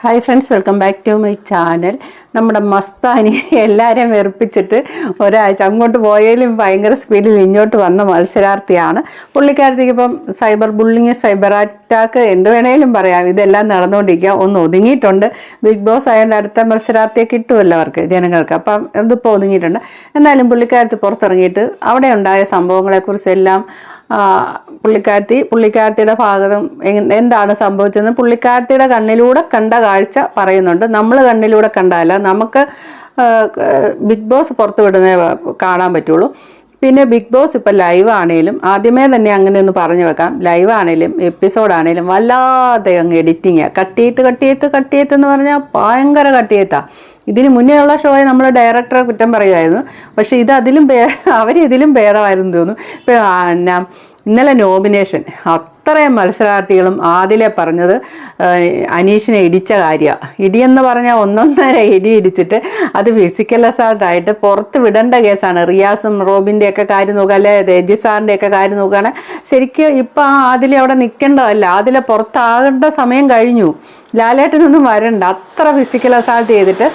Hi friends welcome back to my channel നമ്മുടെ മസ്താനി എല്ലാവരെയും വെറുപ്പിച്ചിട്ട് ഒരാഴ്ച അങ്ങോട്ട് പോയാലും ഭയങ്കര സ്പീഡിൽ ഇങ്ങോട്ട് വന്ന മത്സരാർത്ഥിയാണ്. പുള്ളിക്കാരത്തേക്ക് ഇപ്പം സൈബർ ബുള്ളിങ് സൈബർ അറ്റാക്ക് എന്ത് വേണേലും പറയാം. ഇതെല്ലാം നടന്നുകൊണ്ടിരിക്കുക. ഒന്ന് ഒതുങ്ങിയിട്ടുണ്ട്. ബിഗ് ബോസ് ആയതുകൊണ്ട് അടുത്ത മത്സരാർത്ഥിയെ കിട്ടുമല്ലോ അവർക്ക് ജനങ്ങൾക്ക്. അപ്പം ഇതിപ്പോൾ ഒതുങ്ങിയിട്ടുണ്ട്. എന്നാലും പുള്ളിക്കാരത്ത് പുറത്തിറങ്ങിയിട്ട് അവിടെ ഉണ്ടായ സംഭവങ്ങളെക്കുറിച്ചെല്ലാം പുള്ളിക്കാരത്തി പുള്ളിക്കാരത്തിയുടെ ഭാഗം എന്താണ് സംഭവിച്ചതെന്ന് പുള്ളിക്കാരത്തിയുടെ കണ്ണിലൂടെ കണ്ട കാഴ്ച പറയുന്നുണ്ട്. നമ്മൾ കണ്ണിലൂടെ കണ്ടല്ല നമുക്ക് ബിഗ് ബോസ് പുറത്തു വിടുന്നേ കാണാൻ പറ്റുള്ളൂ. പിന്നെ ബിഗ് ബോസ് ഇപ്പം ലൈവ് ആണേലും ആദ്യമേ തന്നെ അങ്ങനെ ഒന്ന് പറഞ്ഞു വെക്കാം. ലൈവ് ആണേലും എപ്പിസോഡ് ആണേലും വല്ലാതെ അങ്ങ് എഡിറ്റിങ് കട്ടിയത്ത് കട്ടിയത്ത് കട്ടിയത്ത് എന്ന് പറഞ്ഞാൽ ഭയങ്കര കട്ടിയത്താ. ഇതിന് മുന്നേ ഉള്ള ഷോയെ നമ്മൾ ഡയറക്ടറെ കുറ്റം പറയുമായിരുന്നു. പക്ഷേ ഇത് അതിലും അവരിതിലും ഭേദമായിരുന്നു തോന്നുന്നു. ഇപ്പം എന്നാ ഇന്നലെ നോമിനേഷൻ അത്രയും മത്സരാർത്ഥികളും ആദിലെ പറഞ്ഞത് അനീഷിനെ ഇടിച്ച കാര്യമാണ് ഇടിയെന്ന് പറഞ്ഞാൽ ഒന്നൊന്നര ഇടി ഇടിച്ചിട്ട് അത് ഫിസിക്കൽ അസാൾട്ടായിട്ട് പുറത്ത് വിടേണ്ട കേസാണ്. റിയാസും റോബിന്റെ ഒക്കെ കാര്യം നോക്കുക അല്ലെ രജി സാറിന്റെ ഒക്കെ കാര്യം നോക്കുകയാണെങ്കിൽ ശരിക്കും ഇപ്പം ആ ആദിലെ അവിടെ നിൽക്കേണ്ടതല്ല ആദിലെ പുറത്താകേണ്ട സമയം കഴിഞ്ഞു. ലാലേട്ടനൊന്നും വരണ്ട. അത്ര ഫിസിക്കൽ അസാൾട്ട് ചെയ്തിട്ട്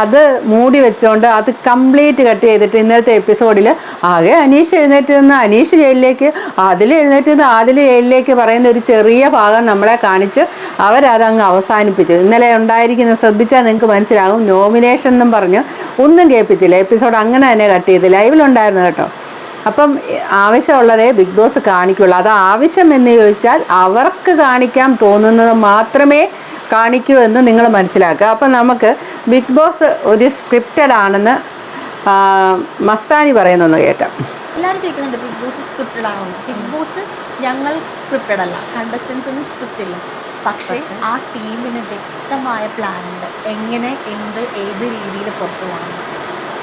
അത് മൂടി വെച്ചുകൊണ്ട് അത് കംപ്ലീറ്റ് കട്ട് ചെയ്തിട്ട് ഇന്നലത്തെ എപ്പിസോഡിൽ ആകെ അനീഷ് എഴുന്നേറ്റ് നിന്ന് അനീഷ് ജയിലിലേക്ക് അതിൽ എഴുന്നേറ്റ് നിന്ന് ആദിൽ ജയിലിലേക്ക് പറയുന്ന ഒരു ചെറിയ ഭാഗം നമ്മളെ കാണിച്ച് അവരതങ്ങ് അവസാനിപ്പിച്ചു. ഇന്നലെ ഉണ്ടായിരിക്കുന്ന ശ്രദ്ധിച്ചാൽ നിങ്ങൾക്ക് മനസ്സിലാകും. നോമിനേഷൻ എന്നും പറഞ്ഞ് ഒന്നും കേൾപ്പിച്ചില്ല. എപ്പിസോഡ് അങ്ങനെ തന്നെ കട്ട് ചെയ്ത് ലൈവിലുണ്ടായിരുന്നു കേട്ടോ. അപ്പം ആവശ്യമുള്ളതേ ബിഗ് ബോസ് കാണിക്കുള്ളൂ. അത് ആവശ്യം എന്ന് ചോദിച്ചാൽ അവർക്ക് കാണിക്കാൻ തോന്നുന്നത് മാത്രമേ കാണിക്കൂ എന്ന് നിങ്ങൾ മനസ്സിലാക്കുക. അപ്പം നമുക്ക് ബിഗ് ബോസ് ഒരു സ്ക്രിപ്റ്റഡ് ആണെന്ന് മസ്താനി പറയുന്നൊന്ന് കേൾക്കാം. എല്ലാവരും ചോദിക്കുന്നുണ്ട് ബിഗ് ബോസ് സ്ക്രിപ്റ്റഡ് ആണോ? ബിഗ് ബോസ് ഞങ്ങൾ സ്ക്രിപ്റ്റഡ് അല്ല. കണ്ടസ്റ്റൻസിന് സ്ക്രിപ്റ്റ് ഇല്ല. പക്ഷേ ആ ടീമിന് വ്യക്തമായ പ്ലാൻ ഉണ്ട്. എങ്ങനെ എന്ത് ഏത് രീതിയിൽ പുറത്തു പോകണം.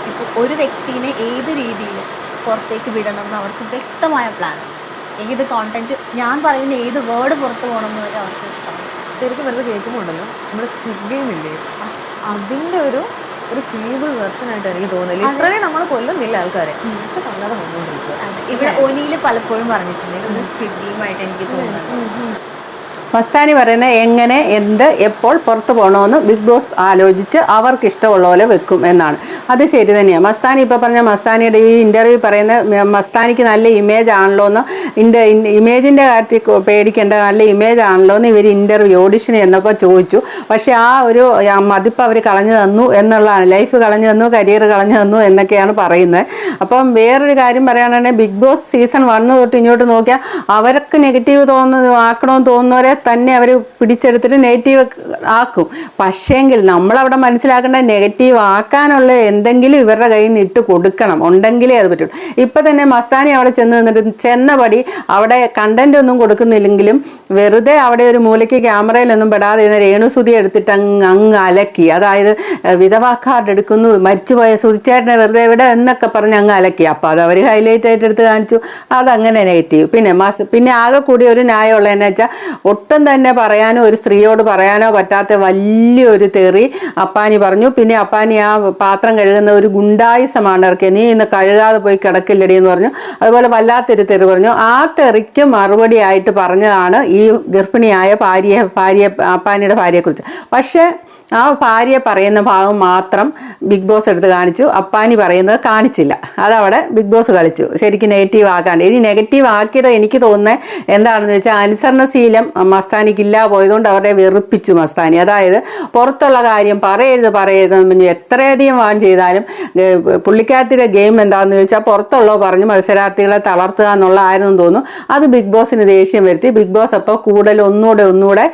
ഇപ്പോൾ ഒരു വ്യക്തിനെ ഏത് രീതിയിൽ പുറത്തേക്ക് വിടണം എന്ന് അവർക്ക് വ്യക്തമായ പ്ലാൻ ഏത് കോണ്ടന്റ് ഞാൻ പറയുന്ന ഏത് വേർഡ് പുറത്തു പോകണം എന്ന് അവർക്ക് ശരിക്കും വെറുതെ കേൾക്കുമ്പോൾ ഉണ്ടല്ലോ നമ്മുടെ സ്കിഡ് ഗെയിം ഇല്ലേ? അതിന്റെ ഒരു ഒരു ഫീബിൾ വെർഷൻ ആയിട്ട് എനിക്ക് തോന്നുന്നില്ല ഇത്രയും നമ്മൾ കൊല്ലുന്നില്ല ആൾക്കാരെ. പക്ഷെ കൊല്ലാതെ കൊണ്ടുകൊണ്ടിരിക്കുക ഇവിടെ ഒനിയിൽ പലപ്പോഴും പറഞ്ഞിട്ടുണ്ട് സ്കിഡ് ഗെയിം ഗെയിമായിട്ട് എനിക്ക് തോന്നുന്നത് മസ്താനി പറയുന്നത് എങ്ങനെ എന്ത് എപ്പോൾ പുറത്തു പോകണമെന്ന് ബിഗ് ബോസ് ആലോചിച്ച് അവർക്ക് ഇഷ്ടമുള്ള പോലെ വെക്കും എന്നാണ്. അത് ശരി തന്നെയാണ് മസ്താനി ഇപ്പോൾ പറഞ്ഞ മസ്താനിയുടെ ഈ ഇന്റർവ്യൂ പറയുന്ന മസ്താനിക്ക് നല്ല ഇമേജ് ആണല്ലോ എന്ന് ഇന്റെ ഇമേജിന്റെ കാര്യത്തിൽ പേടിക്കേണ്ട നല്ല ഇമേജ് ആണല്ലോ എന്ന് ഇവർ ഇന്റർവ്യൂ ഓഡിഷൻ എന്നൊക്കെ ചോദിച്ചു. പക്ഷേ ആ ഒരു മതിപ്പ് അവർ കളഞ്ഞു തന്നു എന്നുള്ളതാണ്. ലൈഫ് കളഞ്ഞു തന്നു കരിയർ കളഞ്ഞു തന്നു എന്നൊക്കെയാണ് പറയുന്നത്. അപ്പം വേറൊരു കാര്യം പറയുകയാണെങ്കിൽ ബിഗ് ബോസ് സീസൺ വണ്ണ് തൊട്ട് ഇങ്ങോട്ട് നോക്കിയാൽ അവർക്ക് നെഗറ്റീവ് തോന്നുന്നു ആക്കണമെന്ന് തോന്നുന്നവരെ തന്നെ അവർ പിടിച്ചെടുത്തിട്ട് നെഗറ്റീവ് ആക്കും. പക്ഷേങ്കിൽ നമ്മളവിടെ മനസ്സിലാക്കേണ്ട നെഗറ്റീവ് ആക്കാനുള്ള എന്തെങ്കിലും ഇവരുടെ കയ്യിൽ നിന്ന് ഇട്ട് കൊടുക്കണം. ഉണ്ടെങ്കിലേ അത് പറ്റുള്ളൂ. ഇപ്പം തന്നെ മസ്താനി അവിടെ ചെന്ന് നിന്നിട്ട് ചെന്നപടി അവിടെ കണ്ടന്റ് ഒന്നും കൊടുക്കുന്നില്ലെങ്കിലും വെറുതെ അവിടെ ഒരു മൂലയ്ക്ക് ക്യാമറയിലൊന്നും പെടാതെ ഇരുന്ന രേണുസുതി എടുത്തിട്ട് അങ്ങ് അങ്ങ് അലക്കി. അതായത് വിധവാ കാർഡ് എടുക്കുന്നു മരിച്ചുപോയ സുതിച്ചേട്ടനെ വെറുതെ എവിടെ എന്നൊക്കെ പറഞ്ഞ് അങ്ങ് അലക്കി. അപ്പോൾ അത് അവർ ഹൈലൈറ്റ് ആയിട്ട് എടുത്ത് കാണിച്ചു. അതങ്ങനെ നെഗറ്റീവ് പിന്നെ മസ് പിന്നെ ആകെ കൂടി ഒരു ന്യായമുള്ള എന്ന് വെച്ചാൽ തന്നെ പറയാനോ ഒരു സ്ത്രീയോട് പറയാനോ പറ്റാത്ത വലിയൊരു തെറി അപ്പാനി പറഞ്ഞു. പിന്നെ അപ്പാനി ആ പാത്രം കഴുകുന്ന ഒരു ഗുണ്ടായുസമാണ് ഇറക്കി നീ ഇന്ന് കഴുകാതെ പോയി കിടക്കില്ലടി എന്ന് പറഞ്ഞു. അതുപോലെ വല്ലാത്തൊരു തെറി പറഞ്ഞു. ആ തെറിക്ക് മറുപടി ആയിട്ട് പറഞ്ഞതാണ് ഈ ഗർഭിണിയായ ഭാര്യയെ ഭാര്യ അപ്പാനിയുടെ ഭാര്യയെക്കുറിച്ച്. പക്ഷേ ആ ഭാര്യ പറയുന്ന ഭാഗം മാത്രം ബിഗ് ബോസ് എടുത്ത് കാണിച്ചു. അപ്പാനി പറയുന്നത് കാണിച്ചില്ല. അതവിടെ ബിഗ് ബോസ് കളിച്ചു. ശരിക്കും നെഗറ്റീവ് ആക്കാണ്ട്. ഇനി നെഗറ്റീവ് ആക്കിയത് എനിക്ക് തോന്നുന്നത് എന്താണെന്ന് വെച്ചാൽ അനുസരണശീലം മസ്താനിക്കില്ല പോയതുകൊണ്ട് അവരെ വെറുപ്പിച്ചു മസ്താനി. അതായത് പുറത്തുള്ള കാര്യം പറയരുത് പറയരുത് എത്രയധികം വാൻ ചെയ്താലും പുള്ളിക്കാരത്തിന്റെ ഗെയിം എന്താണെന്ന് ചോദിച്ചാൽ പുറത്തുള്ളവ പറഞ്ഞ് മത്സരാർത്ഥികളെ തളർത്തുക എന്നുള്ളതായിരുന്നു തോന്നുന്നു. അത് ബിഗ് ബോസിന് ദേഷ്യം വരുത്തി. ബിഗ് ബോസ് അപ്പോൾ കൂടുതൽ ഒന്നുകൂടെ ഒന്നുകൂടെ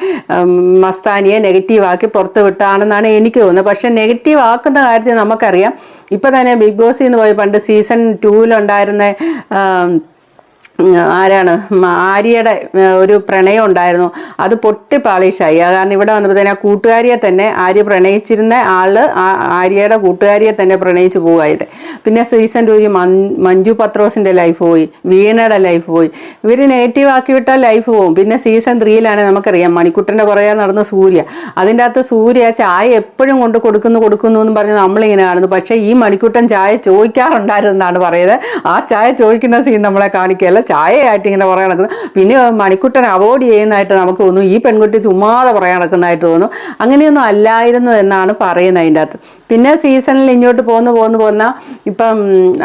മസ്താനിയെ നെഗറ്റീവ് ആക്കി പുറത്ത് വിട്ടാണെന്നാണ് എനിക്ക് തോന്നുന്നത്. പക്ഷേ നെഗറ്റീവ് ആക്കുന്ന കാര്യത്തിൽ നമുക്കറിയാം. ഇപ്പം തന്നെ ബിഗ് ബോസിൽ നിന്ന് പോയി പണ്ട് സീസൺ ടൂവിലുണ്ടായിരുന്ന ആരാണ്? ആര്യയുടെ ഒരു പ്രണയം ഉണ്ടായിരുന്നു. അത് പൊട്ടി പാളീഷായി കാരണം ഇവിടെ വന്നപ്പോഴത്തേന് ആ കൂട്ടുകാരിയെ തന്നെ ആര്യ പ്രണയിച്ചിരുന്ന ആൾ ആര്യയുടെ കൂട്ടുകാരിയെ തന്നെ പ്രണയിച്ച് പോകായത് പിന്നെ സീസൺ ടൂരി മഞ്ജു പത്രോസിന്റെ ലൈഫ് പോയി. വീണയുടെ ലൈഫ് പോയി. ഇവർ നെഗറ്റീവ് ആക്കി വിട്ടാൽ ലൈഫ് പോകും. പിന്നെ സീസൺ ത്രീയിലാണെങ്കിൽ നമുക്കറിയാം മണിക്കുട്ടന്റെ പുറകെ നടന്ന സൂര്യ. അതിന്റെ അകത്ത് സൂര്യ ചായ എപ്പോഴും കൊണ്ട് കൊടുക്കുന്നു കൊടുക്കുന്നു എന്ന് പറഞ്ഞ് നമ്മളിങ്ങനെ കാണുന്നു. പക്ഷേ ഈ മണിക്കുട്ടൻ ചായ ചോദിക്കാറുണ്ടായിരുന്നെന്നാണ് പറയുന്നത്. ആ ചായ ചോദിക്കുന്ന സീൻ നമ്മളെ കാണിക്കുകയല്ല. ചായയായിട്ട് ഇങ്ങനെ പറയാൻ നടക്കുന്നു. പിന്നെ മണിക്കുട്ടനെ അവോയ്ഡ് ചെയ്യുന്നതായിട്ട് നമുക്ക് തോന്നുന്നു. ഈ പെൺകുട്ടി ചുമ്മാതെ പറയാൻ നടക്കുന്നതായിട്ട് തോന്നുന്നു. അങ്ങനെയൊന്നും അല്ലായിരുന്നു എന്നാണ് പറയുന്നത് അതിന്റെ അകത്ത്. പിന്നെ സീസണിൽ ഇങ്ങോട്ട് പോന്ന് പോന്ന് പോന്ന ഇപ്പം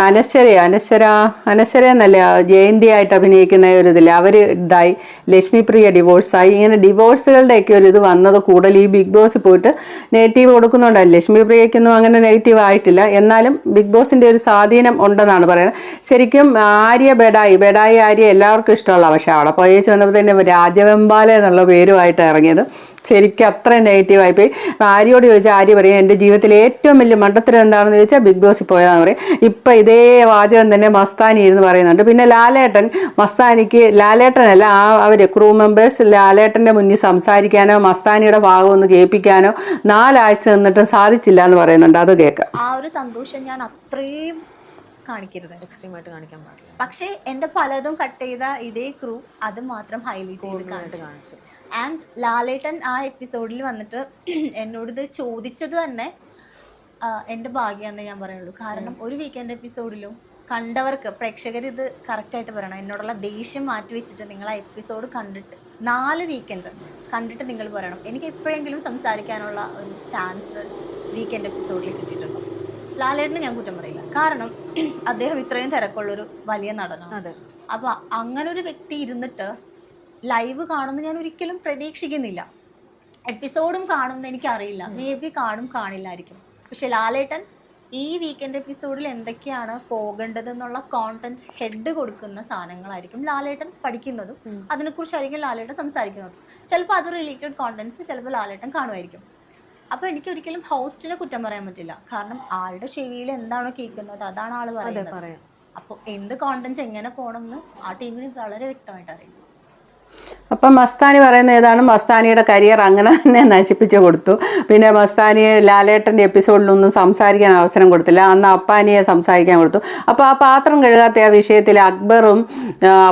അനശ്വര അനശ്വര അനശ്വര എന്നല്ല ജയന്തിയായിട്ട് അഭിനയിക്കുന്ന ഒരു ഇതില്ല അവർ ഇതായി. ലക്ഷ്മി പ്രിയ ഡിവോഴ്സായി ഇങ്ങനെ ഡിവോഴ്സുകളുടെയൊക്കെ ഒരു ഇത് വന്നത് കൂടുതൽ ഈ ബിഗ് ബോസ് പോയിട്ട് നെഗറ്റീവ് കൊടുക്കുന്നുണ്ടല്ലോ ലക്ഷ്മി പ്രിയയ്ക്കൊന്നും അങ്ങനെ നെഗറ്റീവ് ആയിട്ടില്ല. എന്നാലും ബിഗ് ബോസിന്റെ ഒരു സ്വാധീനം ഉണ്ടെന്നാണ് പറയുന്നത്. ശരിക്കും ആര്യ ബെഡായി. ബെഡായി ആര്യ എല്ലാവർക്കും ഇഷ്ടമുള്ള പക്ഷേ അവിടെ പോയി ചെന്നപ്പോൾ തന്നെ രാജവെമ്പാല എന്നുള്ള പേരുമായിട്ട് ഇറങ്ങിയത്. ശരിക്കും അത്ര നെഗറ്റീവായി പോയി ആര്യോട് ചോദിച്ചാൽ ആര്യ പറയും എന്റെ ജീവിതത്തിലെ ഏറ്റവും വലിയ മണ്ടത്തരം എന്താണെന്ന് ചോദിച്ചാൽ ബിഗ് ബോസിൽ പോയതാന്ന് പറയും. ഇപ്പം ഇതേ വാചകം തന്നെ മസ്താനി ഇരുന്ന് പറയുന്നുണ്ട്. പിന്നെ ലാലേട്ടൻ മസ്താനിക്ക് ലാലേട്ടനല്ല ആ അവർ ക്രൂ മെമ്പേഴ്സ് ലാലേട്ടന്റെ മുന്നിൽ സംസാരിക്കാനോ മസ്താനിയുടെ ഭാഗം ഒന്ന് കേൾപ്പിക്കാനോ നാലാഴ്ച നിന്നിട്ടും സാധിച്ചില്ല എന്ന് പറയുന്നുണ്ട്. അത് കേൾക്കാം ആ ഒരു സന്തോഷം ഞാൻ അത്രയും കാണിക്കരുത്. എക്സ്ട്രീം ആയിട്ട് കാണിക്കാൻ പാടില്ല. പക്ഷേ എന്റെ പലതും കട്ട് ചെയ്ത ഇതേ ക്രൂ അത് മാത്രം ഹൈലൈറ്റ് ചെയ്ത് കാണിച്ചു. ആൻഡ് ലാലേട്ടൻ ആ എപ്പിസോഡിൽ വന്നിട്ട് എന്നോട് ഇത് ചോദിച്ചത് തന്നെ എന്റെ ഭാഗ്യമെന്ന് ഞാൻ പറയുള്ളൂ. കാരണം ഒരു വീക്കെൻഡ് എപ്പിസോഡിലും കണ്ടവർക്ക് പ്രേക്ഷകർ ഇത് കറക്റ്റായിട്ട് പറയണം. എന്നോടുള്ള ദേഷ്യം മാറ്റി വെച്ചിട്ട് നിങ്ങൾ ആ എപ്പിസോഡ് കണ്ടിട്ട് നാല് വീക്കെൻഡ് കണ്ടിട്ട് നിങ്ങൾ പറയണം. എനിക്ക് എപ്പോഴെങ്കിലും സംസാരിക്കാനുള്ള ഒരു ചാൻസ് വീക്കെൻഡ് എപ്പിസോഡിൽ കിട്ടിയിട്ടുണ്ടോ? ലാലേട്ടന് ഞാൻ കുറ്റം പറയില്ല. കാരണം അദ്ദേഹം ഇത്രയും തിരക്കുള്ളൊരു വലിയ നടനാണ്. അപ്പോൾ അപ്പൊ അങ്ങനെ ഒരു വ്യക്തി ഇരുന്നിട്ട് ലൈവ് കാണുന്ന ഞാൻ ഒരിക്കലും പ്രതീക്ഷിക്കുന്നില്ല. എപ്പിസോഡും കാണുമെന്ന് എനിക്കറിയില്ല. മേ ബി കാണും കാണില്ലായിരിക്കും. പക്ഷെ ലാലേട്ടൻ ഈ വീക്കെൻഡ് എപ്പിസോഡിൽ എന്തൊക്കെയാണ് പോകേണ്ടതെന്നുള്ള കോണ്ടന്റ് ഹെഡ് കൊടുക്കുന്ന സാധനങ്ങളായിരിക്കും ലാലേട്ടൻ പഠിക്കുന്നതും അതിനെക്കുറിച്ചായിരിക്കും ലാലേട്ടൻ സംസാരിക്കുന്നതും. ചിലപ്പോൾ അത് റിലേറ്റഡ് കോണ്ടന്റ്സ് ചിലപ്പോൾ ലാലേട്ടൻ കാണുമായിരിക്കും. അപ്പോൾ എനിക്ക് ഒരിക്കലും ഹോസ്റ്റിനെ കുറ്റം പറയാൻ പറ്റില്ല. കാരണം ആളുടെ ചെവിയിൽ എന്താണോ കേൾക്കുന്നത് അതാണ് ആൾ അതെ പറയുന്നത്. പറയാം. അപ്പോൾ എന്ത് കോണ്ടന്റ് എങ്ങനെ പോകണം എന്ന് ആ ടീമിന് വളരെ വ്യക്തമായിട്ട് അറിയാം. അപ്പം മസ്താനി പറയുന്ന ഏതാണ്? മസ്താനിയുടെ കരിയർ അങ്ങനെ തന്നെ നശിപ്പിച്ചു കൊടുത്തു. പിന്നെ മസ്താനി ലാലേട്ടന്റെ എപ്പിസോഡിലൊന്നും സംസാരിക്കാൻ അവസരം കൊടുത്തില്ല. അന്ന് അപ്പാനിയെ സംസാരിക്കാൻ കൊടുത്തു. അപ്പോൾ ആ പാത്രം കഴുകാത്ത ആ വിഷയത്തിൽ അക്ബറും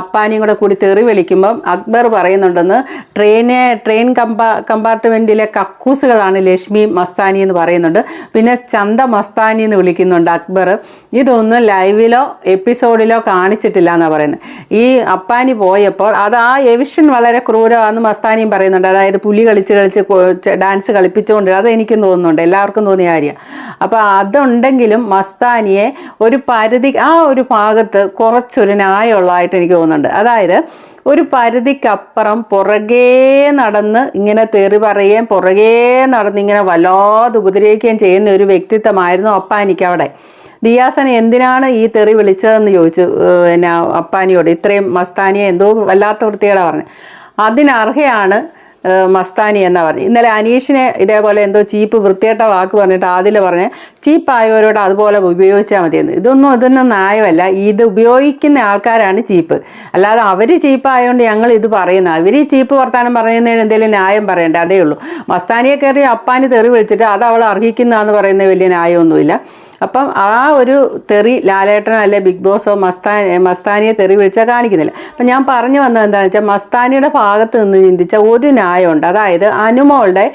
അപ്പാനിയും കൂടെ കൂടി തെറി വിളിക്കുമ്പം അക്ബർ പറയുന്നുണ്ടെന്ന് ട്രെയിനെ ട്രെയിൻ കമ്പാ കമ്പാർട്ട്മെന്റിലെ കക്കൂസുകളാണ് ലക്ഷ്മി മസ്താനി എന്ന് പറയുന്നുണ്ട്. പിന്നെ ചന്ത മസ്താനി എന്ന് വിളിക്കുന്നുണ്ട് അക്ബർ. ഇതൊന്നും ലൈവിലോ എപ്പിസോഡിലോ കാണിച്ചിട്ടില്ല എന്നാണ് പറയുന്നത്. ഈ അപ്പാനി പോയപ്പോൾ അത് ആ എവിഷൻ വളരെ ക്രൂരമാണെന്ന് മസ്താനിയും പറയുന്നുണ്ട്. അതായത് പുലി കളിച്ച് കളിച്ച് ഡാൻസ് കളിപ്പിച്ചുകൊണ്ട് അത് എനിക്കും തോന്നുന്നുണ്ട്. എല്ലാവർക്കും തോന്നിയ കാര്യം. അപ്പോൾ അതുണ്ടെങ്കിലും മസ്താനിയെ ഒരു പരിധി ആ ഒരു ഭാഗത്ത് കുറച്ചൊരു ന്യായമുള്ളതായിട്ട് എനിക്ക് തോന്നുന്നുണ്ട്. അതായത് ഒരു പരിധിക്കപ്പുറം പുറകേ നടന്ന് ഇങ്ങനെ തെറി പറയുകയും പുറകേ നടന്ന് ഇങ്ങനെ വല്ലാതെ ഉപദ്രവിക്കുകയും ചെയ്യുന്ന ഒരു വ്യക്തിത്വമായിരുന്നു അപ്പാനിക്ക് അവിടെ. ദിയാസന എന്തിനാണ് ഈ തെറി വിളിച്ചതെന്ന് ചോദിച്ചു എന്നാ അപ്പാനിയോട്. ഇത്രയും മസ്താനിയെ എന്തോ വല്ലാത്ത വൃത്തിയോടെ പറഞ്ഞു. അതിനർഹയാണ് മസ്താനി എന്നാ പറഞ്ഞു. ഇന്നലെ അനീഷിനെ ഇതേപോലെ എന്തോ ചീപ്പ് വൃത്തിയേട്ട വാക്ക് പറഞ്ഞിട്ട് ആദിൽ പറഞ്ഞ് ചീപ്പായവരോട് അതുപോലെ ഉപയോഗിച്ചാൽ മതിയെന്ന്. ഇതൊന്നും ഇതൊന്നും ന്യായമല്ല. ഇത് ഉപയോഗിക്കുന്ന ആൾക്കാരാണ് ചീപ്പ്. അല്ലാതെ അവർ ചീപ്പായതുകൊണ്ട് ഞങ്ങൾ ഇത് പറയുന്ന അവർ ഈ ചീപ്പ് വർത്താനം പറയുന്നതിന് എന്തെങ്കിലും ന്യായം പറയണ്ടേ? അതേ ഉള്ളൂ. മസ്താനിയെ കയറി അപ്പാനി തെറി വിളിച്ചിട്ട് അത് അവൾ അർഹിക്കുന്നതെന്ന് പറയുന്ന വലിയ ന്യായമൊന്നുമില്ല. അപ്പം ആ ഒരു തെറി ലാലേട്ടൻ അല്ലെ ബിഗ് ബോസോ മസ്താൻ മസ്താനിയെ തെറി വിളിച്ചാൽ കാണിക്കുന്നില്ല. അപ്പം ഞാൻ പറഞ്ഞു വന്നത് എന്താണെന്ന് വെച്ചാൽ മസ്താനിയുടെ ഭാഗത്ത് നിന്ന് ചിന്തിച്ച ഒരു ന്യായമുണ്ട്. അതായത് അനുമോളുടെ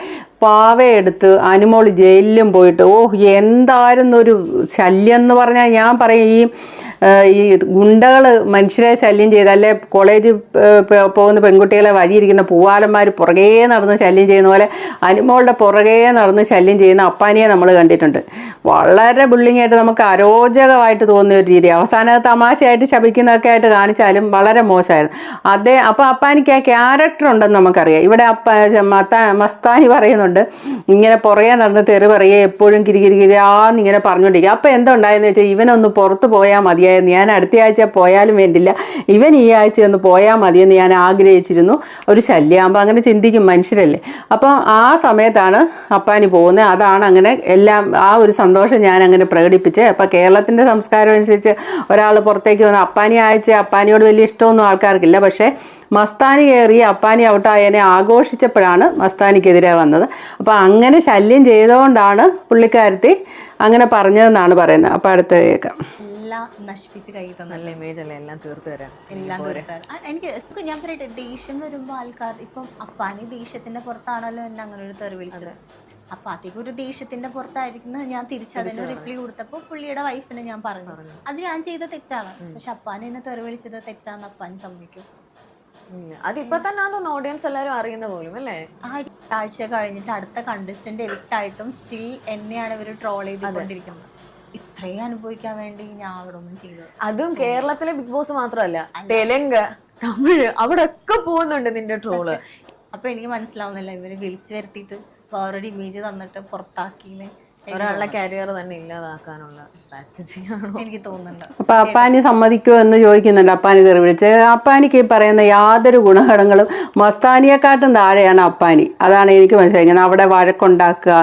പാവയെടുത്ത് അനുമോൾ ജയിലിലും പോയിട്ട് ഓ എന്തായിരുന്നു ഒരു ശല്യം എന്ന് പറഞ്ഞാൽ ഞാൻ പറയും ഈ ഈ ഗുണ്ടകൾ മനുഷ്യരെ ശല്യം ചെയ്ത് അല്ലെ കോളേജ് പോകുന്ന പെൺകുട്ടികളെ വഴിയിരിക്കുന്ന പൂവാലന്മാർ പുറകേ നടന്ന് ശല്യം ചെയ്യുന്ന പോലെ അനുമോളുടെ പുറകേ നടന്ന് ശല്യം ചെയ്യുന്ന അപ്പാനിയെ നമ്മൾ കണ്ടിട്ടുണ്ട്. വളരെ ബുള്ളിങ്ങായിട്ട് നമുക്ക് അരോചകമായിട്ട് തോന്നിയ ഒരു രീതി അവസാന തമാശയായിട്ട് ശപിക്കുന്നതൊക്കെ ആയിട്ട് കാണിച്ചാലും വളരെ മോശമായിരുന്നു. അതേ അപ്പോൾ അപ്പാനിക്ക് ആ ക്യാരക്ടർ ഉണ്ടെന്ന് നമുക്കറിയാം. ഇവിടെ അപ്പ മത്താ മസ്താനി പറയുന്നുണ്ട് ഇങ്ങനെ പുറകെ നടന്ന് തെറി പറയുക എപ്പോഴും കിരികിരികിരാന്ന് ഇങ്ങനെ പറഞ്ഞുകൊണ്ടിരിക്കുക അപ്പോൾ എന്തുണ്ടായെന്ന് വെച്ചാൽ ഇവനൊന്ന് പുറത്ത് പോയാൽ മതിയായിരുന്നു ഞാൻ അടുത്ത ആഴ്ച പോയാലും വേണ്ടില്ല. ഇവൻ ഈ ആഴ്ച ഒന്ന് പോയാൽ മതിയെന്ന് ഞാൻ ആഗ്രഹിച്ചിരുന്നു. ഒരു ശല്യമാകുമ്പോൾ അങ്ങനെ ചിന്തിക്കും മനുഷ്യരല്ലേ. അപ്പോൾ ആ സമയത്താണ് അപ്പാനി പോകുന്നത്. അതാണ് അങ്ങനെ എല്ലാം ആ ഒരു സന്തോഷം ഞാൻ അങ്ങനെ പ്രകടിപ്പിച്ച്. അപ്പോൾ കേരളത്തിന്റെ സംസ്കാരം അനുസരിച്ച് ഒരാൾ പുറത്തേക്ക് വന്ന് അപ്പാനി അയച്ച് അപ്പാനിയോട് വലിയ ഇഷ്ടമൊന്നും ആൾക്കാർക്കില്ല. പക്ഷേ മസ്താനി കയറി അപ്പാനി ഔട്ടായതിനെ ആഘോഷിച്ചപ്പോഴാണ് മസ്താനിക്കെതിരെ വന്നത്. അപ്പോൾ അങ്ങനെ ശല്യം ചെയ്തുകൊണ്ടാണ് പുള്ളിക്കാരത്തി അങ്ങനെ പറഞ്ഞതെന്നാണ് പറയുന്നത്. അപ്പോൾ അടുത്ത കേൾക്കാം. എല്ലാം നശിപ്പിച്ച് കൈ നല്ല ഇമേജ് അല്ലേ? എല്ലാം തീർത്തു തരാം എല്ലാം തീർത്താൽ എനിക്ക് ഞാൻ പറയട്ടെ ദേഷ്യം വരുമ്പോ ആൾക്കാർ ഇപ്പം അപ്പാനി ദേഷ്യത്തിന്റെ പുറത്താണല്ലോ എന്നെ അങ്ങനെ ഒരു തെറി വിളിച്ചത്. അപ്പൊ അധികം ഒരു ദേഷ്യത്തിന്റെ പുറത്തായിരിക്കുന്ന. ഞാൻ തിരിച്ചതിന് റിപ്ലൈ കൊടുത്തപ്പോൾ പുള്ളിയുടെ വൈഫിനെ ഞാൻ പറഞ്ഞു. അത് ഞാൻ ചെയ്ത തെറ്റാണ്. പക്ഷെ അപ്പാൻ എന്നെ തെറി വിളിച്ചത് തെറ്റാന്ന് അപ്പാൻ സമ്മതിക്കും. അതിപ്പോ തന്നെ തോന്നുന്നു ഓഡിയൻസ് എല്ലാരും അറിയുന്ന പോലും അല്ലേ? ആ ആഴ്ച കഴിഞ്ഞിട്ട് അടുത്ത കണ്ടസ്റ്റന്റ് എവിക്റ്റ് ആയിട്ടും സ്റ്റിൽ എന്നെയാണ് ഇവർ ട്രോൾ ചെയ്തുകൊണ്ടിരിക്കുന്നത്. ഇത്രയും അനുഭവിക്കാൻ വേണ്ടി ഞാൻ അവിടെ ഒന്നും ചെയ്തു അതും കേരളത്തിലെ ബിഗ് ബോസ് മാത്രമല്ല തെലുങ്ക് തമിഴ് അവിടെ ഒക്കെ പോകുന്നുണ്ട് നിന്റെ ട്രോൾ അപ്പൊ എനിക്ക് മനസ്സിലാവുന്നില്ല ഇവർ വിളിച്ചു വരുത്തിയിട്ട് വേറൊരു ഇമേജ് തന്നിട്ട് പുറത്താക്കിന്ന്. ഒരാളുടെ കരിയർ തന്നെ ഇല്ലാതാക്കാനുള്ള സ്ട്രാറ്റജിയാണോ എനിക്ക് തോന്നുന്നുണ്ട്. അപ്പൊ അപ്പാനി സമ്മതിക്കുമോ എന്ന് ചോദിക്കുന്നുണ്ട്. അപ്പാനി തെറി വിളിച്ച്. അപ്പാനിക്ക് ഈ പറയുന്ന യാതൊരു ഗുണഘടങ്ങളും മസ്താനിയെക്കാട്ടും താഴെയാണ് അപ്പാനി. അതാണ് എനിക്ക് മനസ്സിലാക്കുന്നത് അവിടെ വഴക്കുണ്ടാക്കുക.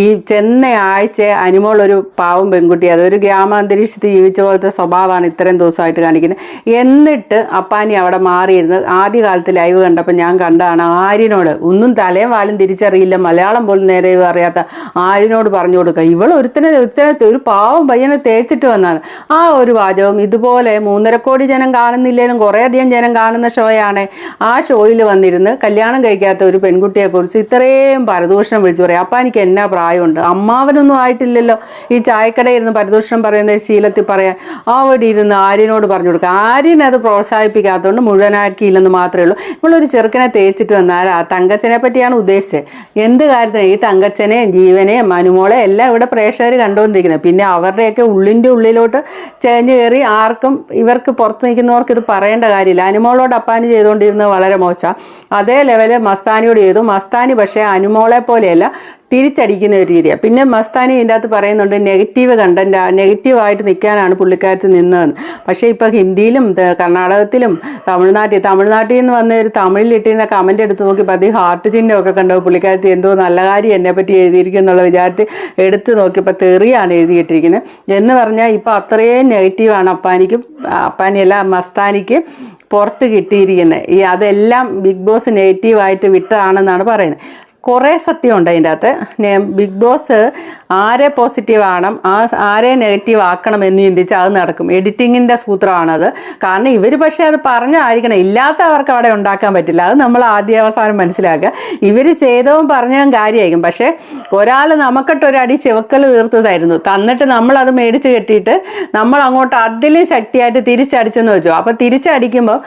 ഈ ചെന്ന ആഴ്ച അനുമോൾ ഒരു പാവം പെൺകുട്ടി അതൊരു ഗ്രാമാന്തരീക്ഷത്തിൽ ജീവിച്ച പോലത്തെ സ്വഭാവമാണ് ഇത്രയും ദിവസമായിട്ട് കാണിക്കുന്നത്. എന്നിട്ട് അപ്പാനി അവിടെ മാറിയിരുന്ന് ആദ്യകാലത്ത് ലൈവ് കണ്ടപ്പോൾ ഞാൻ കണ്ടതാണ് ആര്യനോട്. ഒന്നും തലയും വാലും തിരിച്ചറിയില്ല. മലയാളം പോലും നേരെ അറിയാത്ത ആര്യനോട് പറഞ്ഞു കൊടുക്കുക. ഇവൾ ഒരുത്തനെ ഒരുത്തനെ ഒരു പാവം പയ്യനെ തേച്ചിട്ട് വന്നാണ്. ആ ഒരു വാചകം ഇതുപോലെ മൂന്നര കോടി ജനം കാണുന്നില്ലെങ്കിലും കുറേയധികം ജനം കാണുന്ന ഷോയാണ് ആ ഷോയിൽ വന്നിരുന്ന് കല്യാണം കഴിക്കാത്ത ഒരു പെൺകുട്ടിയെക്കുറിച്ച് ഇത്രയും പരദൂഷണം വിളിച്ചു പറയും. അപ്പം എനിക്ക് എന്നാ പ്രായമുണ്ട്? അമ്മാവനൊന്നും ആയിട്ടില്ലല്ലോ. ഈ ചായക്കടയിൽ ഇരുന്ന് പരദൂഷണം പറയുന്ന ശീലത്തിൽ പറയാൻ അവിടെ ഇരുന്ന് ആര്യനോട് പറഞ്ഞു കൊടുക്കുക. ആര്യനത് പ്രോത്സാഹിപ്പിക്കാത്തതുകൊണ്ട് മുഴുവനാക്കിയില്ലെന്ന് മാത്രമേ ഉള്ളൂ. ഇവളൊരു ചെറുക്കനെ തേച്ചിട്ട് വന്നാൽ ആ തങ്കച്ചനെ പറ്റിയാണ് ഉദ്ദേശിച്ചത്. എന്ത് കാര്യത്തിനും? ഈ തങ്കച്ചനെയും ജീവനെയും മനുമോളെ എല്ലാം ഇവിടെ പ്രേക്ഷകർ കണ്ടുകൊണ്ടിരിക്കുന്നത്. പിന്നെ അവരുടെയൊക്കെ ഉള്ളിന്റെ ഉള്ളിലോട്ട് ചേഞ്ച് കയറി ആർക്കും ഇവർക്ക് പുറത്ത് നിൽക്കുന്നവർക്ക് ഇത് പറയേണ്ട കാര്യമില്ല. അനുമോളോട് അപ്പാനി ചെയ്തുകൊണ്ടിരുന്നത് വളരെ മോശമാണ്. അതേ ലെവലിൽ മസ്താനിയോട് ചെയ്തു. മസ്താനി പക്ഷേ അനുമോളെ പോലെയല്ല തിരിച്ചടിക്കുന്ന ഒരു രീതിയാണ് പിന്നെ മസ്താനി ഇതിന്റെ അകത്ത് പറയുന്നുണ്ട് നെഗറ്റീവ് കണ്ടന്റ് നെഗറ്റീവായിട്ട് നിൽക്കാനാണ് പുള്ളിക്കാരത്ത് നിന്നതെന്ന്. പക്ഷേ ഇപ്പോൾ ഹിന്ദിയിലും കർണാടകത്തിലും തമിഴ്നാട്ടിൽ തമിഴ്നാട്ടിൽ നിന്ന് വന്ന ഒരു തമിഴിൽ ഇട്ടിരുന്ന കമന്റ് എടുത്ത് നോക്കിയപ്പോൾ അത് ഹാർട്ട് ചിഹ്നമൊക്കെ കണ്ടോ പുള്ളിക്കാരത്തി എന്തോ നല്ല കാര്യം എന്നെ പറ്റി എഴുതിയിരിക്കും എന്നുള്ള വിചാരത്തിൽ എടുത്ത് നോക്കിയപ്പോൾ തെറിയാണ് എഴുതിയിട്ടിരിക്കുന്നത് എന്ന് പറഞ്ഞാൽ ഇപ്പോൾ അത്രയും നെഗറ്റീവാണ് അപ്പാനിക്കും അപ്പാനിയല്ല മസ്താനിക്ക് പുറത്ത് കിട്ടിയിരിക്കുന്നത് ഈ അതെല്ലാം ബിഗ് ബോസ് നെഗറ്റീവായിട്ട് വിട്ടതാണെന്നാണ് പറയുന്നത് കുറേ സത്യമുണ്ട് അതിന്റെ അകത്ത്. ബിഗ് ബോസ് ആരെ പോസിറ്റീവ് ആണം ആ ആരെ നെഗറ്റീവ് ആക്കണം എന്ന് ചിന്തിച്ചാൽ അത് നടക്കും. എഡിറ്റിങ്ങിന്റെ സൂത്രമാണത്. കാരണം ഇവർ പക്ഷേ അത് പറഞ്ഞായിരിക്കണം. ഇല്ലാത്തവർക്ക് അവിടെ ഉണ്ടാക്കാൻ പറ്റില്ല. അത് നമ്മൾ ആദ്യ അവസാനം മനസ്സിലാക്കുക. ഇവർ ചെയ്തതും പറഞ്ഞതും കാര്യമായിരിക്കും. പക്ഷേ ഒരാൾ നമുക്കിട്ടൊരടി ചിവക്കൽ തീർത്ത് തരുന്നു തന്നിട്ട് നമ്മളത് മേടിച്ച് കെട്ടിയിട്ട് നമ്മൾ അങ്ങോട്ട് അതിലും ശക്തിയായിട്ട് തിരിച്ചടിച്ചെന്ന് വെച്ചു. അപ്പോൾ തിരിച്ചടിക്കുമ്പോൾ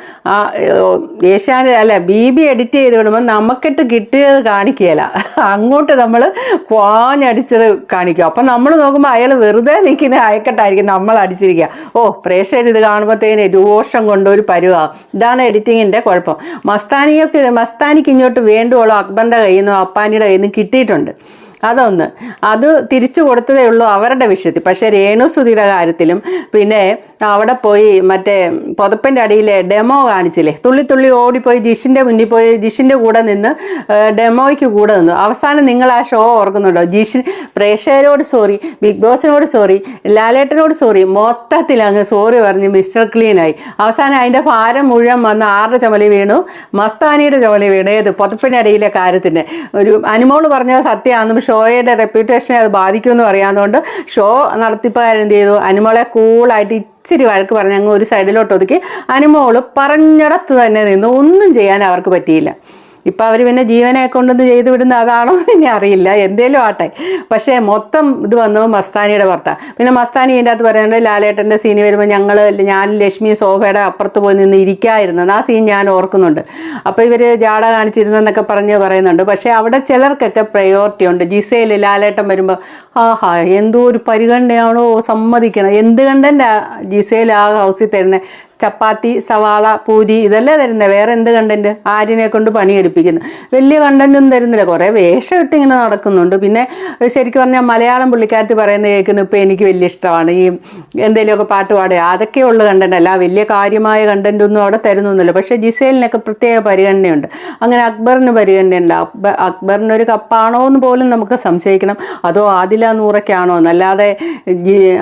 ഏഷ്യാനെ അല്ല ബി ബി എഡിറ്റ് ചെയ്ത് വിടുമ്പോൾ നമുക്കിട്ട് കിട്ടിയത് കാണിക്കുകയില്ല അങ്ങോട്ട് നമ്മൾ ക്വാഞ്ഞടിച്ചത് കാണിക്കും. അപ്പം നമ്മൾ നോക്കുമ്പോൾ അയാൾ വെറുതെ നിൽക്കുന്ന അയക്കട്ടായിരിക്കും നമ്മൾ അടിച്ചിരിക്കുക ഓ പ്രേക്ഷകർ ഇത് കാണുമ്പോഴത്തേന് രോഷം കൊണ്ട് ഒരു ഇതാണ് എഡിറ്റിങ്ങിന്റെ കുഴപ്പം. മസ്താനിയൊക്കെ മസ്താനിക്ക് ഇങ്ങോട്ട് വേണ്ടുവോളോ അക്ബറിന്റെ കയ്യിൽ നിന്നും അപ്പാനിയുടെ കയ്യിൽ നിന്നും കിട്ടിയിട്ടുണ്ട്. അതൊന്ന്. അത് തിരിച്ചു കൊടുത്തതേ ഉള്ളൂ അവരുടെ വിഷയത്തിൽ. പക്ഷേ രേണുസുതിയുടെ കാര്യത്തിലും പിന്നെ അവിടെ പോയി മറ്റേ പുതപ്പിന്റെ അടിയിലെ ഡെമോ കാണിച്ചില്ലേ? തുള്ളി തുള്ളി ഓടിപ്പോയി ജിഷിന്റെ മുന്നിൽ പോയി ജിഷിന്റെ കൂടെ നിന്ന് ഡെമോയ്ക്ക് കൂടെ നിന്നു. അവസാനം നിങ്ങൾ ആ ഷോ ഓർക്കുന്നുണ്ടോ? ജിഷിൻ പ്രേക്ഷകരോട് സോറി ബിഗ് ബോസിനോട് സോറി ലാലേട്ടനോട് സോറി മൊത്തത്തിൽ അങ്ങ് സോറി പറഞ്ഞ് മിസ്റ്റർ ക്ലീനായി അവസാനം അതിന്റെ ഭാരം മുഴുവൻ വന്ന് ആരുടെ ചുമലി വീണു? മസ്താനിയുടെ ചുമലി വീണു. ഏത്? അടിയിലെ കാര്യത്തിന്റെ ഒരു അനുമോൾ പറഞ്ഞത് സത്യമാണെന്നും ഷോയുടെ റെപ്യൂട്ടേഷനെ അത് ബാധിക്കുമെന്ന് അറിയാവുന്നതുകൊണ്ട് ഷോ നടത്തിപ്പുകാരെന്ത് ചെയ്തു? അനുമോളെ കൂളായിട്ട് ഇച്ചിരി വഴക്ക് പറഞ്ഞ് അങ്ങ് ഒരു സൈഡിലോട്ട് ഒതുക്കി അനുമോൾ പറഞ്ഞിടത്ത് തന്നെ നിന്ന് ഒന്നും ചെയ്യാൻ അവർക്ക് പറ്റിയില്ല. ഇപ്പം അവർ പിന്നെ ജീവനെ കൊണ്ടൊന്ന് ചെയ്തു വിടുന്ന അതാണോ ഇനി അറിയില്ല. എന്തേലും ആട്ടെ പക്ഷേ മൊത്തം ഇത് വന്നത് മസ്താനിയുടെ ഭർത്ത പിന്നെ മസ്താനി ഇതിന്റെ അകത്ത് പറയുന്നുണ്ട് ലാലേട്ടന്റെ സീന് വരുമ്പോൾ ഞങ്ങൾ ഞാൻ ലക്ഷ്മി സോഫയുടെ അപ്പുറത്ത് പോയി നിന്ന് ഇരിക്കാതിരുന്നത് ആ സീൻ ഞാൻ ഓർക്കുന്നുണ്ട്. അപ്പോൾ ഇവർ ജാട കാണിച്ചിരുന്നെന്നൊക്കെ പറഞ്ഞ് പറയുന്നുണ്ട്. പക്ഷേ അവിടെ ചിലർക്കൊക്കെ പ്രയോറിറ്റി ഉണ്ട്. ജിസയിൽ ലാലേട്ടൻ വരുമ്പോൾ ആഹാ എന്തോ ഒരു പരിഗണനയാണോ സമ്മതിക്കണം. എന്ത് കണ്ടന്റെ ജിസയിൽ ആ ഹൗസിൽ തരുന്നത് ചപ്പാത്തി സവാള പൂരി ഇതല്ലേ തരുന്നത് വേറെ എന്ത് കണ്ടന്റ് ആര്യനെ കൊണ്ട് പണിയെടുപ്പിക്കുന്നു. വലിയ കണ്ടന്റ് ഒന്നും തരുന്നില്ല. കുറേ വേഷം ഇട്ട് ഇങ്ങനെ നടക്കുന്നുണ്ട്. പിന്നെ ശരിക്കും പറഞ്ഞാൽ മലയാളം പുള്ളിക്കാരത്തി പറയുന്നത് കേൾക്കുന്ന ഇപ്പം എനിക്ക് വലിയ ഇഷ്ടമാണ്. ഈ എന്തെങ്കിലുമൊക്കെ പാട്ട് പാടുക. അതൊക്കെ ഉള്ള കണ്ടന്റ് അല്ല. വലിയ കാര്യമായ കണ്ടന്റ് ഒന്നും അവിടെ തരുന്നൊന്നുമില്ല. പക്ഷേ ജിസേലിനൊക്കെ പ്രത്യേക പരിഗണനയുണ്ട്. അങ്ങനെ അക്ബറിന് പരിഗണനയുണ്ട്. അക്ബർ അക്ബറിന് ഒരു കപ്പാണോ എന്ന് പോലും നമുക്ക് സംശയിക്കണം. അതോ ആദില നൂറയ്ക്കാണോ? എന്നല്ലാതെ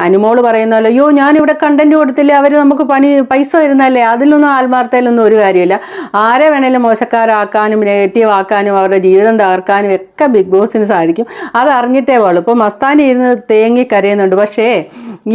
അനുമോൾ പറയുന്ന പോലെ അയ്യോ ഞാനിവിടെ കണ്ടന്റ് കൊടുത്തില്ല? അവർ നമുക്ക് പണി പൈസ വരുന്നല്ലേ അതിലൊന്നും ആത്മാർത്ഥയിലൊന്നും ഒരു കാര്യമില്ല. ആരെ വേണേലും മോശക്കാരാക്കാനും നെഗറ്റീവ് ആക്കാനും അവരുടെ ജീവിതം തകർക്കാനും ഒക്കെ ബിഗ് ബോസിന് സാധിക്കും. അത് അറിഞ്ഞിട്ടേ ഇപ്പോൾ മസ്താനി ഇരുന്ന് തേങ്ങി കരയുന്നുണ്ട്. പക്ഷേ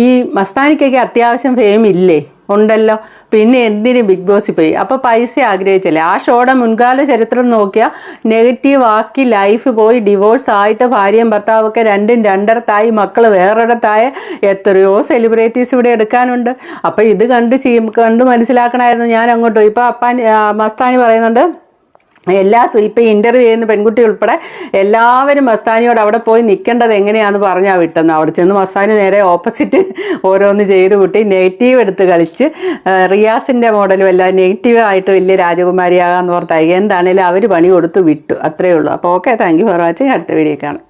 ഈ മസ്താനിക്കൊക്കെ അത്യാവശ്യം ഫെയിം ഇല്ലേ? ഉണ്ടല്ലോ. പിന്നെ എന്തിന് ബിഗ് ബോസിൽ പോയി? അപ്പോൾ പൈസ ആഗ്രഹിച്ചല്ലേ? ആ ഷോയുടെ മുൻകാല ചരിത്രം നോക്കിയാൽ നെഗറ്റീവ് ആക്കി ലൈഫ് പോയി ഡിവോഴ്സ് ആയിട്ട് ഭാര്യയും ഭർത്താവൊക്കെ രണ്ടും രണ്ടിടത്തായി മക്കൾ വേറൊരിടത്തായ എത്രയോ സെലിബ്രിറ്റീസ് ഇവിടെ എടുക്കാനുണ്ട്. അപ്പോൾ ഇത് കണ്ട് കണ്ട് മനസ്സിലാക്കണമായിരുന്നു ഞാൻ അങ്ങോട്ട് ഇപ്പോൾ അപ്പാൻ മസ്താനി പറയുന്നുണ്ട് എല്ലാ ഇപ്പൊ ഇന്റർവ്യൂ ചെയ്യുന്ന പെൺകുട്ടി ഉൾപ്പെടെ എല്ലാവരും മസ്താനിയോട് അവിടെ പോയി നിൽക്കേണ്ടത് എങ്ങനെയാണെന്ന് പറഞ്ഞാൽ വിട്ടെന്ന്. അവിടെ ചെന്ന് മസ്താനി നേരെ ഓപ്പോസിറ്റ് ഓരോന്ന് ചെയ്ത് കൂട്ടി നെഗറ്റീവ് എടുത്ത് കളിച്ച് റിയാസിന്റെ മോഡലും എല്ലാം നെഗറ്റീവ് ആയിട്ട് വലിയ രാജകുമാരിയാകാന്ന് ഓർത്തായി. എന്താണേലും അവർ പണി കൊടുത്ത് വിട്ടു. അത്രയേ ഉള്ളൂ. അപ്പോൾ okay thank you for watching അടുത്ത വീഡിയോ കാണാം.